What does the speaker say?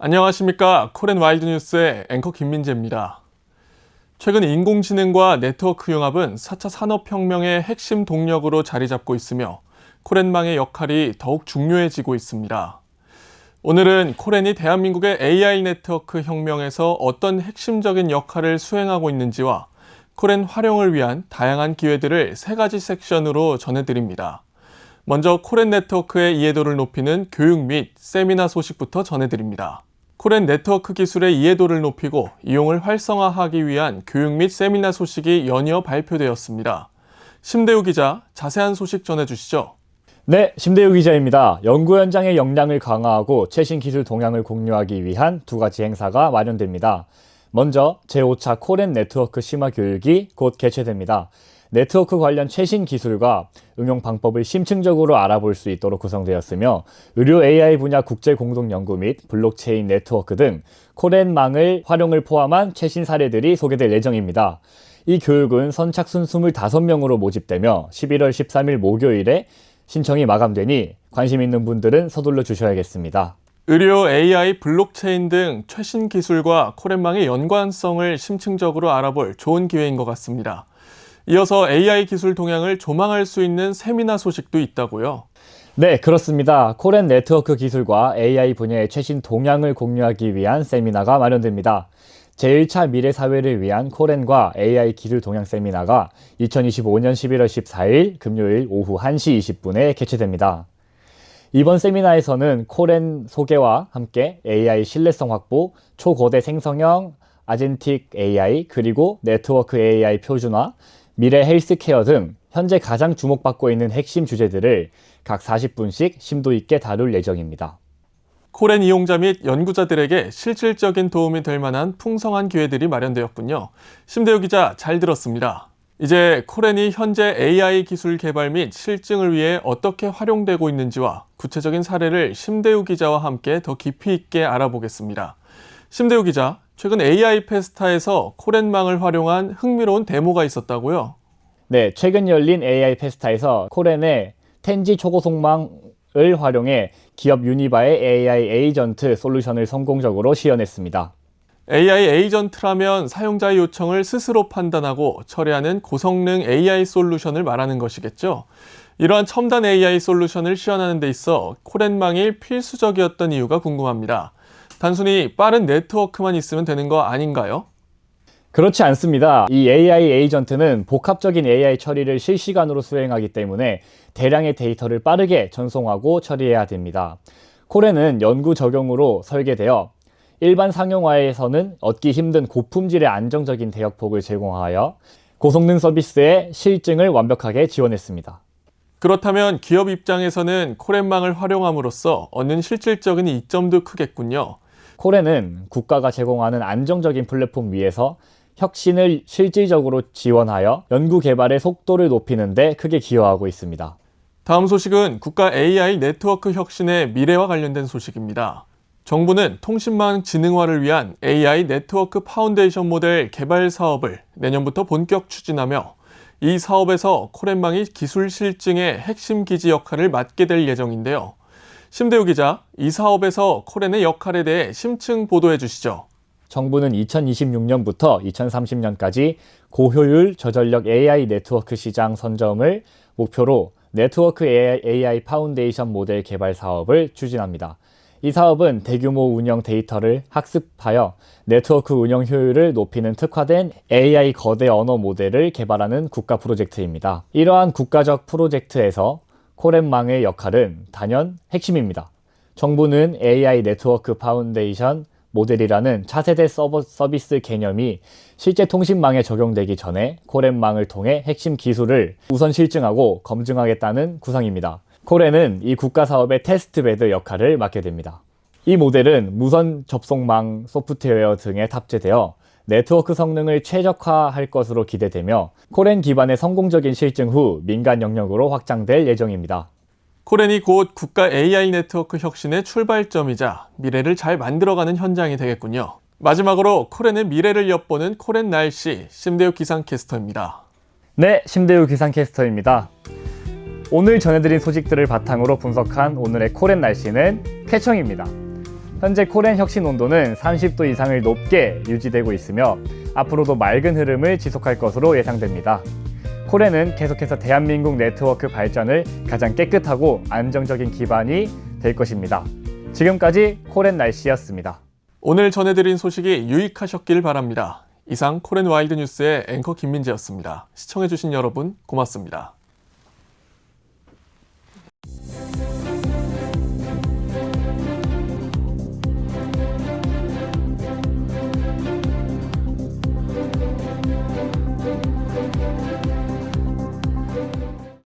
안녕하십니까. 코렌 와일드 뉴스의 앵커 김민재입니다. 최근 인공지능과 네트워크 융합은 4차 산업혁명의 핵심 동력으로 자리 잡고 있으며 코렌망의 역할이 더욱 중요해지고 있습니다. 오늘은 코렌이 대한민국의 AI 네트워크 혁명에서 어떤 핵심적인 역할을 수행하고 있는지와 코렌 활용을 위한 다양한 기회들을 세 가지 섹션으로 전해드립니다. 먼저 코렌 네트워크의 이해도를 높이는 교육 및 세미나 소식부터 전해드립니다. 코렌 네트워크 기술의 이해도를 높이고 이용을 활성화하기 위한 교육 및 세미나 소식이 연이어 발표되었습니다. 심대우 기자, 자세한 소식 전해주시죠. 네, 심대우 기자입니다. 연구 현장의 역량을 강화하고 최신 기술 동향을 공유하기 위한 두 가지 행사가 마련됩니다. 먼저 제5차 코렌 네트워크 심화 교육이 곧 개최됩니다. 네트워크 관련 최신 기술과 응용 방법을 심층적으로 알아볼 수 있도록 구성되었으며 의료 AI 분야 국제 공동 연구 및 블록체인 네트워크 등 코렌망을 활용을 포함한 최신 사례들이 소개될 예정입니다. 이 교육은 선착순 25명으로 모집되며 11월 13일 목요일에 신청이 마감되니 관심 있는 분들은 서둘러 주셔야겠습니다. 의료 AI, 블록체인 등 최신 기술과 코렌망의 연관성을 심층적으로 알아볼 좋은 기회인 것 같습니다. 이어서 AI 기술 동향을 조망할 수 있는 세미나 소식도 있다고요. 네, 그렇습니다. 코렌 네트워크 기술과 AI 분야의 최신 동향을 공유하기 위한 세미나가 마련됩니다. 제1차 미래 사회를 위한 코렌과 AI 기술 동향 세미나가 2025년 11월 14일 금요일 오후 1시 20분에 개최됩니다. 이번 세미나에서는 코렌 소개와 함께 AI 신뢰성 확보, 초거대 생성형 아젠틱 AI, 그리고 네트워크 AI 표준화, 미래 헬스케어 등 현재 가장 주목받고 있는 핵심 주제들을 각 40분씩 심도 있게 다룰 예정입니다. 코렌 이용자 및 연구자들에게 실질적인 도움이 될 만한 풍성한 기회들이 마련되었군요. 심대우 기자 잘 들었습니다. 이제 코렌이 현재 AI 기술 개발 및 실증을 위해 어떻게 활용되고 있는지와 구체적인 사례를 심대우 기자와 함께 더 깊이 있게 알아보겠습니다. 심대우 기자, 최근 AI 페스타에서 코렌망을 활용한 흥미로운 데모가 있었다고요? 네, 최근 열린 AI 페스타에서 코렌의 텐지 초고속망을 활용해 기업 유니바의 AI 에이전트 솔루션을 성공적으로 시연했습니다. AI 에이전트라면 사용자의 요청을 스스로 판단하고 처리하는 고성능 AI 솔루션을 말하는 것이겠죠. 이러한 첨단 AI 솔루션을 시연하는 데 있어 코렌망이 필수적이었던 이유가 궁금합니다. 단순히 빠른 네트워크만 있으면 되는 거 아닌가요? 그렇지 않습니다. 이 AI 에이전트는 복합적인 AI 처리를 실시간으로 수행하기 때문에 대량의 데이터를 빠르게 전송하고 처리해야 됩니다. 코레는 연구 적용으로 설계되어 일반 상용화에서는 얻기 힘든 고품질의 안정적인 대역폭을 제공하여 고성능 서비스의 실증을 완벽하게 지원했습니다. 그렇다면 기업 입장에서는 코렌망을 활용함으로써 얻는 실질적인 이점도 크겠군요. 코레는 국가가 제공하는 안정적인 플랫폼 위에서 혁신을 실질적으로 지원하여 연구 개발의 속도를 높이는 데 크게 기여하고 있습니다. 다음 소식은 국가 AI 네트워크 혁신의 미래와 관련된 소식입니다. 정부는 통신망 지능화를 위한 AI 네트워크 파운데이션 모델 개발 사업을 내년부터 본격 추진하며 이 사업에서 코렌망이 기술 실증의 핵심 기지 역할을 맡게 될 예정인데요. 심대우 기자, 이 사업에서 코렌의 역할에 대해 심층 보도해 주시죠. 정부는 2026년부터 2030년까지 고효율 저전력 AI 네트워크 시장 선점을 목표로 네트워크 AI, 파운데이션 모델 개발 사업을 추진합니다. 이 사업은 대규모 운영 데이터를 학습하여 네트워크 운영 효율을 높이는 특화된 AI 거대 언어 모델을 개발하는 국가 프로젝트입니다. 이러한 국가적 프로젝트에서 코렌망의 역할은 단연 핵심입니다. 정부는 AI 네트워크 파운데이션 모델이라는 차세대 서버, 서비스 개념이 실제 통신망에 적용되기 전에 코렌망을 통해 핵심 기술을 우선 실증하고 검증하겠다는 구상입니다. 코렌은 이 국가 사업의 테스트베드 역할을 맡게 됩니다. 이 모델은 무선 접속망 소프트웨어 등에 탑재되어 네트워크 성능을 최적화할 것으로 기대되며 코렌 기반의 성공적인 실증 후 민간 영역으로 확장될 예정입니다. 코렌이 곧 국가 AI 네트워크 혁신의 출발점이자 미래를 잘 만들어가는 현장이 되겠군요. 마지막으로 코렌의 미래를 엿보는 코렌 날씨 심대우 기상캐스터입니다. 네, 심대우 기상캐스터입니다. 오늘 전해드린 소식들을 바탕으로 분석한 오늘의 코렌 날씨는 쾌청입니다. 현재 코렌 혁신 온도는 30도 이상을 높게 유지되고 있으며 앞으로도 맑은 흐름을 지속할 것으로 예상됩니다. 코렌은 계속해서 대한민국 네트워크 발전을 가장 깨끗하고 안정적인 기반이 될 것입니다. 지금까지 코렌 날씨였습니다. 오늘 전해드린 소식이 유익하셨길 바랍니다. 이상 코렌 와일드 뉴스의 앵커 김민재였습니다. 시청해주신 여러분 고맙습니다.